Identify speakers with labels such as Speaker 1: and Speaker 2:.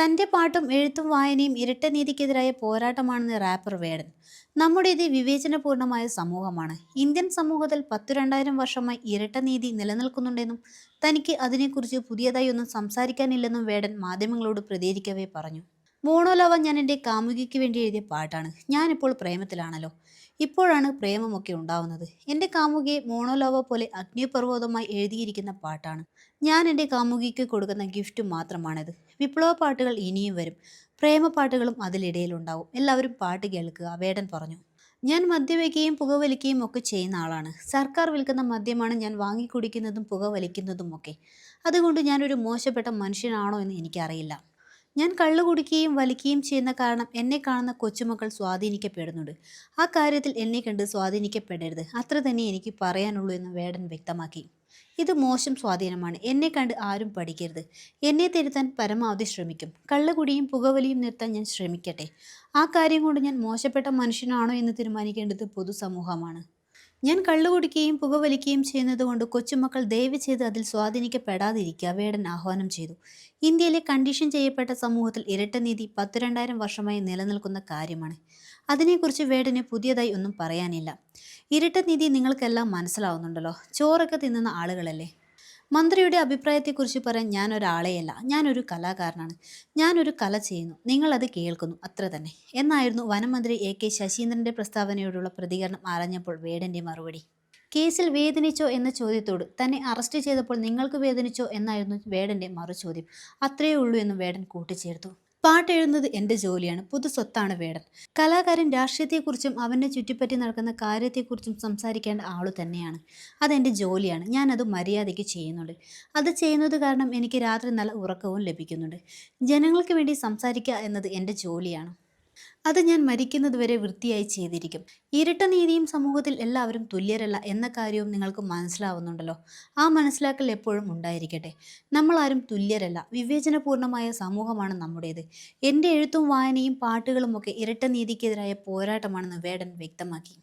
Speaker 1: തന്റെ പാട്ടും എഴുത്തും വായനയും ഇരട്ട നീതിക്കെതിരായ പോരാട്ടമാണെന്ന് റാപ്പർ വേടൻ. നമ്മുടെ ഇത് വിവേചനപൂർണമായ സമൂഹമാണ്. ഇന്ത്യൻ സമൂഹത്തിൽ പത്തു രണ്ടായിരം വർഷമായി ഇരട്ട നീതി നിലനിൽക്കുന്നുണ്ടെന്നും തനിക്ക് അതിനെക്കുറിച്ച് പുതിയതായി ഒന്നും സംസാരിക്കാനില്ലെന്നും വേടൻ മാധ്യമങ്ങളോട് പ്രതികരിക്കവേ പറഞ്ഞു. മോണോലവ ഞാൻ എന്റെ കാമുകിക്ക് വേണ്ടി എഴുതിയ പാട്ടാണ്. ഞാനിപ്പോൾ പ്രേമത്തിലാണല്ലോ. ഇപ്പോഴാണ് പ്രേമമൊക്കെ ഉണ്ടാവുന്നത്. എന്റെ കാമുകിയെ മോണോലോവ പോലെ അഗ്നിപർവതമായി എഴുതിയിരിക്കുന്ന പാട്ടാണ്. ഞാൻ എന്റെ കാമുകിക്ക് കൊടുക്കുന്ന ഗിഫ്റ്റ് മാത്രമാണിത്. വിപ്ലവ പാട്ടുകൾ ഇനിയും വരും. പ്രേമ പാട്ടുകളും അതിലിടയിലുണ്ടാവും. എല്ലാവരും പാട്ട് കേൾക്കുക വേടൻ പറഞ്ഞു. ഞാൻ മദ്യവയ്ക്കുകയും പുകവലിക്കുകയും ഒക്കെ ചെയ്യുന്ന ആളാണ്. സർക്കാർ വിൽക്കുന്ന മദ്യമാണ് ഞാൻ വാങ്ങിക്കുടിക്കുന്നതും പുകവലിക്കുന്നതും ഒക്കെ. അതുകൊണ്ട് ഞാനൊരു മോശപ്പെട്ട മനുഷ്യനാണോ എന്ന് എനിക്കറിയില്ല. ഞാൻ കള്ളു കുടിക്കുകയും വലിക്കുകയും ചെയ്യുന്ന കാരണം എന്നെ കാണുന്ന കൊച്ചുമക്കൾ സ്വാധീനിക്കപ്പെടുന്നുണ്ട്. ആ കാര്യത്തിൽ എന്നെ കണ്ട് സ്വാധീനിക്കപ്പെടരുത്. അത്ര തന്നെ എനിക്ക് പറയാനുള്ളൂ എന്ന് വേടൻ വ്യക്തമാക്കി. ഇത് മോശം സ്വാധീനമാണ്. എന്നെ കണ്ട് ആരും പഠിക്കരുത്. എന്നെ തിരുത്താൻ പരമാവധി ശ്രമിക്കും. കള്ളുകുടിയും പുകവലിയും നിർത്താൻ ഞാൻ ശ്രമിക്കട്ടെ. ആ കാര്യം കൊണ്ട് ഞാൻ മോശപ്പെട്ട മനുഷ്യനാണോ എന്ന് തീരുമാനിക്കേണ്ടത് പൊതുസമൂഹമാണ്. ഞാൻ കള്ളുകുടിക്കുകയും പുകവലിക്കുകയും ചെയ്യുന്നത് കൊണ്ട് കൊച്ചുമക്കൾ ദയവ് ചെയ്ത് അതിൽ സ്വാധീനിക്കപ്പെടാതിരിക്കുക വേടൻ ആഹ്വാനം ചെയ്തു. ഇന്ത്യയിലെ കണ്ടീഷൻ ചെയ്യപ്പെട്ട സമൂഹത്തിൽ ഇരട്ടനീതി പത്തു രണ്ടായിരം വർഷമായി നിലനിൽക്കുന്ന കാര്യമാണ്. അതിനെക്കുറിച്ച് വേടന് പുതിയതായി ഒന്നും പറയാനില്ല. ഇരട്ടനീതി നിങ്ങൾക്കെല്ലാം മനസ്സിലാവുന്നുണ്ടല്ലോ. ചോറൊക്കെ തിന്നുന്ന ആളുകളല്ലേ? മന്ത്രിയുടെ അഭിപ്രായത്തെക്കുറിച്ച് പറയാൻ ഞാൻ ഒരാളെയല്ല. ഞാനൊരു കലാകാരനാണ്. ഞാനൊരു കല ചെയ്യുന്നു. നിങ്ങളത് കേൾക്കുന്നു. അത്ര തന്നെ. എന്നായിരുന്നു വനമന്ത്രി എ കെ ശശീന്ദ്രന്റെ പ്രസ്താവനയോടുള്ള പ്രതികരണം അറിഞ്ഞപ്പോൾ വേടന്റെ മറുപടി. കേസിൽ വേദനിച്ചോ എന്ന ചോദ്യത്തോട് തന്നെ അറസ്റ്റ് ചെയ്തപ്പോൾ നിങ്ങൾക്ക് വേദനിച്ചോ എന്നായിരുന്നു വേടന്റെ മറുചോദ്യം. അത്രയേ ഉള്ളൂ എന്ന് വേടൻ കൂട്ടിച്ചേർത്തു. പാട്ടെഴുതുന്നത് എന്റെ ജോലിയാണ്. പുതു സ്വത്താണ് വേടൻ. കലാകാരൻ രാഷ്ട്രീയത്തെക്കുറിച്ചും അവനെ ചുറ്റിപ്പറ്റി നടക്കുന്ന കാര്യത്തെക്കുറിച്ചും സംസാരിക്കേണ്ട ആളു തന്നെയാണ്. അതെന്റെ ജോലിയാണ്. ഞാനത് മര്യാദയ്ക്ക് ചെയ്യുന്നുണ്ട്. അത് ചെയ്യുന്നത് കാരണം എനിക്ക് രാത്രി നല്ല ഉറക്കവും ലഭിക്കുന്നുണ്ട്. ജനങ്ങൾക്ക് വേണ്ടി സംസാരിക്കുക എന്നത് എന്റെ ജോലിയാണ്. അത് ഞാൻ മരിക്കുന്നതുവരെ വൃത്തിയായി ചെയ്തിരിക്കും. ഇരട്ട നീതിയും സമൂഹത്തിൽ എല്ലാവരും തുല്യരല്ല എന്ന കാര്യവും നിങ്ങൾക്ക് മനസ്സിലാവുന്നുണ്ടല്ലോ. ആ മനസ്സിലാക്കൽ എപ്പോഴും ഉണ്ടായിരിക്കട്ടെ. നമ്മളാരും തുല്യരല്ല. വിവേചനപൂർണമായ സമൂഹമാണ് നമ്മുടേത്. എന്റെ എഴുത്തും വായനയും പാട്ടുകളുമൊക്കെ ഇരട്ട നീതിക്കെതിരായ പോരാട്ടമാണെന്ന് വേടൻ വ്യക്തമാക്കി.